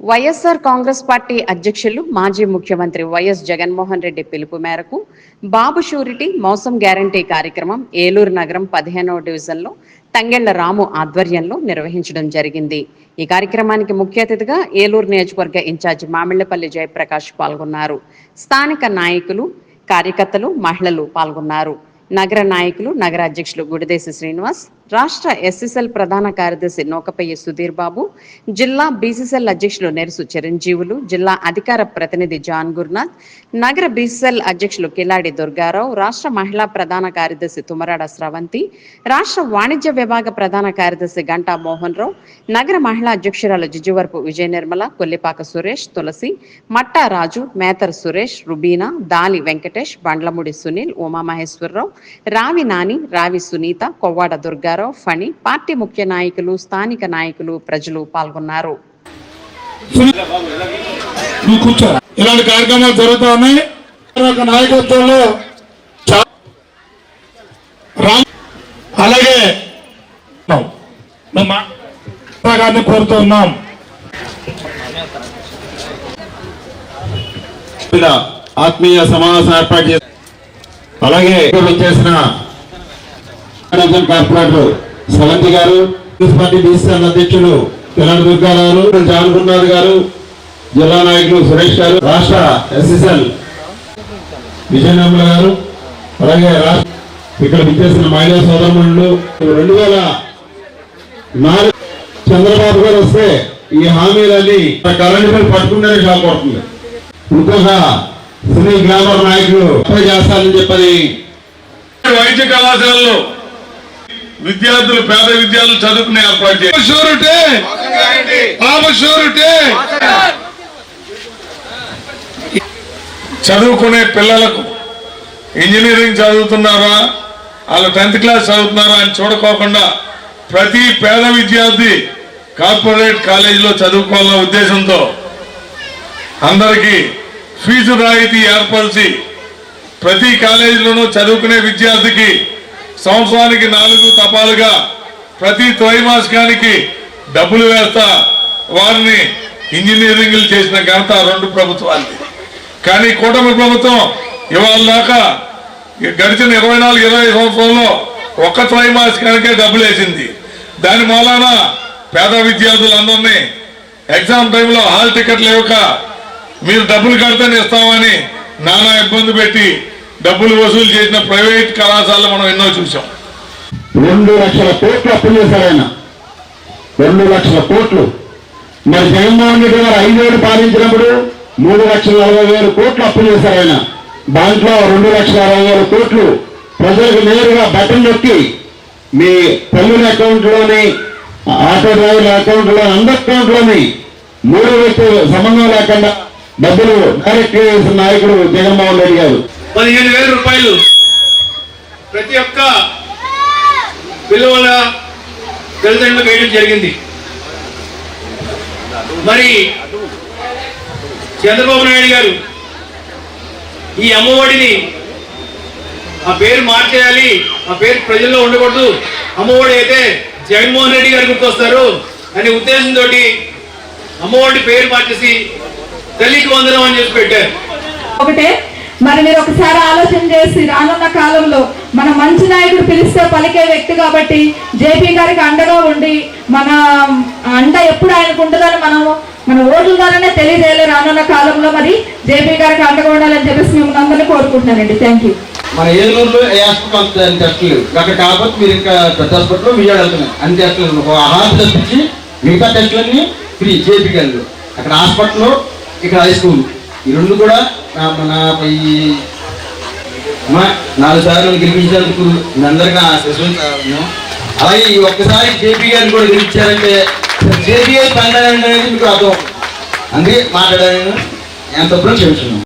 YSR Congress party అధ్యక్షులు మాజీ ముఖ్యమంత్రి వైఎస్ జగన్మోహన్ రెడ్డి పిలుపు మేరకు బాబు షూరిటీ మోసం గ్యారంటీ కార్యక్రమం ఏలూరు నగరం పదిహేనవ డివిజన్లో తంగెళ్ళ రాము ఆధ్వర్యంలో నిర్వహించడం జరిగింది. ఈ కార్యక్రమానికి ముఖ్య అతిథిగా ఏలూరు నియోజకవర్గ ఇన్ఛార్జి మామిళ్ళపల్లి జయప్రకాష్ పాల్గొన్నారు. స్థానిక నాయకులు కార్యకర్తలు మహిళలు పాల్గొన్నారు. నగర నాయకులు నగర అధ్యక్షులు గుడిదేశి శ్రీనివాస్ రాష్ట్ర ఎస్ఎస్ఎల్ ప్రధాన కార్యదర్శి నోకపయ్య సుధీర్ బాబు జిల్లా బీసీసీఎల్ అధ్యక్షులు నెరుసు చిరంజీవులు జిల్లా అధికార ప్రతినిధి జాన్ గురునాథ్ నగర బీసీసీఎల్ అధ్యక్షులు కిలాడి దుర్గారావు రాష్ట్ర మహిళా ప్రధాన కార్యదర్శి తుమరాడ స్రవంతి రాష్ట్ర వాణిజ్య విభాగ ప్రధాన కార్యదర్శి గంటా మోహన్ రావు నగర మహిళా అధ్యక్షురాలు జిజువరపు విజయ నిర్మల కొల్లిపాక సురేష్ తులసి మట్టా రాజు మేతర్ సురేష్ రుబీనా దాలి వెంకటేష్ బండ్లముడి సునీల్ ఉమామహేశ్వరరావు రావి నాని రావి సునీత కొవ్వాడ దుర్గారావు ఫణి పార్టీ ముఖ్య నాయకులు స్థానిక నాయకులు ప్రజలు పాల్గొన్నారు. ఇలాంటి కార్యక్రమాలు జరుగుతూ ఉన్నాయి. ఒక నాయకత్వంలో అలాగే గారిని కోరుతూ ఉన్నాం. మీద ఆత్మీయ సమావేశం ఏర్పాటు చేసి అలాగే ఇక్కడ చేసిన కార్పొరేటర్ సవంతి గారు మున్సిపాలిటీ బీసీఎల్ అధ్యక్షులు తెలంగాణ దుర్గారావు జాన్ గారు జిల్లా నాయకులు సురేష్ గారు రాష్ట్ర ఎస్ఎస్ఎల్ విజయనగర గారు అలాగే రాష్ట్ర ఇక్కడ విచ్చేసిన మహిళా సోదరులు. రెండు వేల నాలుగు చంద్రబాబు గారు వస్తే ఈ హామీలన్నీ కరెంట్ బిల్ పట్టుకుంటేనే షాక్ కొడుతుంది. ఇంకొక సినీ గ్లామర్ నాయకులు చేస్తారని చేస్తానని చెప్పని వైద్య కళాశాలలో విద్యార్థులు పేద విద్యార్థులు చదువుకునే ఏర్పాటు చేయాలి షూరిటీ ఆమె షూరిటీ చదువుకునే పిల్లలకు ఇంజనీరింగ్ చదువుతున్నారా? వాళ్ళు టెన్త్ క్లాస్ చదువుతున్నారా అని చూడకోకుండా ప్రతి పేద విద్యార్థి కార్పొరేట్ కాలేజీలో చదువుకోవాలన్న ఉద్దేశంతో అందరికీ ఫీజు రాయితీ ఏర్పరిచి ప్రతి కాలేజీలోనూ చదువుకునే విద్యార్థికి సంవత్సరానికి నాలుగు తపాలుగా ప్రతి త్రైమాసికానికి డబ్బులు వేస్తా వారిని ఇంజనీరింగ్లు చేసిన ఘనత రెండు ప్రభుత్వాలకి కానీ కూటమి ప్రభుత్వం ఇవాళ దాకా గడిచిన ఇరవై నాలుగు ఇరవై సంవత్సరంలో ఒక్క త్రైమాసికానికే డబ్బులు వేసింది. దాని మూలాన పేద విద్యార్థులందరినీ ఎగ్జామ్ టైంలో హాల్ టికెట్లు ఇవ్వక మీరు డబ్బులు కడితేనే ఇస్తామని నానా ఇబ్బంది పెట్టి డబ్బులు వసూలు చేసిన ప్రైవేట్ కళాశాలలు మనం ఎన్నో చూసాం రెండు లక్షల కోట్లు అప్పు చేశారు ఆయన. రెండు లక్షల కోట్లు. మరి జగన్మోహన్ రెడ్డి గారు ఐదేళ్ళు పాలించినప్పుడు మూడు లక్షల అరవై వేలు కోట్లు అప్పు చేశారు ఆయన. దాంట్లో రెండు లక్షల అరవై వేల కోట్లు ప్రజలకు నేరుగా బటన్ నొక్కి మీ తల్లుల అకౌంట్లోని ఆటో డ్రైవర్ల అకౌంట్లో అందరి అకౌంట్లోని మూడు వ్యక్తులు సంబంధం లేకుండా డబ్బులు డైరెక్ట్ చేసిన నాయకుడు జగన్మోహన్ రెడ్డి గారు. పదిహేను వేల రూపాయలు. ప్రతి ఒక్క పిల్లల తల్లిదండ్రులకు వేయడం జరిగింది. మరి చంద్రబాబు నాయుడు గారు ఈ అమ్మఒడిని ఆ పేరు మార్చేయాలి ఆ పేరు ప్రజల్లో ఉండకూడదు. అమ్మఒడి అయితే జగన్మోహన్ రెడ్డి గారు గుర్తొస్తారు. అనే ఉద్దేశంతో అమ్మఒడి పేరు మార్చేసి తల్లికి వందనం అని చెప్పి పెట్టారు. ఒకటే మరి మీరు ఒకసారి ఆలోచన చేసి రానున్న కాలంలో మన మంచి నాయకుడు పిలిస్తే పలికే వ్యక్తి కాబట్టి జేపీ గారికి అండగా ఉండి మన అండ ఎప్పుడు ఆయనకు ఉంటుందని మనం మన ఓట్ల ద్వారానే తెలియజేయాలి రానున్న కాలంలో మరి జేపీ గారికి అండగా ఉండాలని చెప్పేసి మిమ్మల్ని అందరినీ కోరుకుంటున్నానండి. థ్యాంక్ యూ మన ఏలూరులో ఏ హాస్పిటల్ అంత అన్ని అక్కడ కాకపోతే మీరు ఇంకా పెద్ద హాస్పిటల్లో విజయవాడ వెళ్తున్నాయి. అన్ని టెస్టులు ఒక హాస్పిటల్ తెప్పించి మిగతా టెస్టులన్నీ ఫ్రీ జేపీ గారు అక్కడ హాస్పిటల్లో ఇక్కడ హై స్కూల్. ఈ రెండు కూడా నా- మన ఈ నాలుగు సార్లు గెలిపించినందుకు మీ అందరికీ నా శిశువులు అలాగే ఈ ఒక్కసారి జేపీ గారిని కూడా గెలిపించారంటే జేపీ గారి పండుగ అనేది మీకు అర్థం అందుకే మాట్లాడాను. ఎంత క్షమిస్తున్నాను.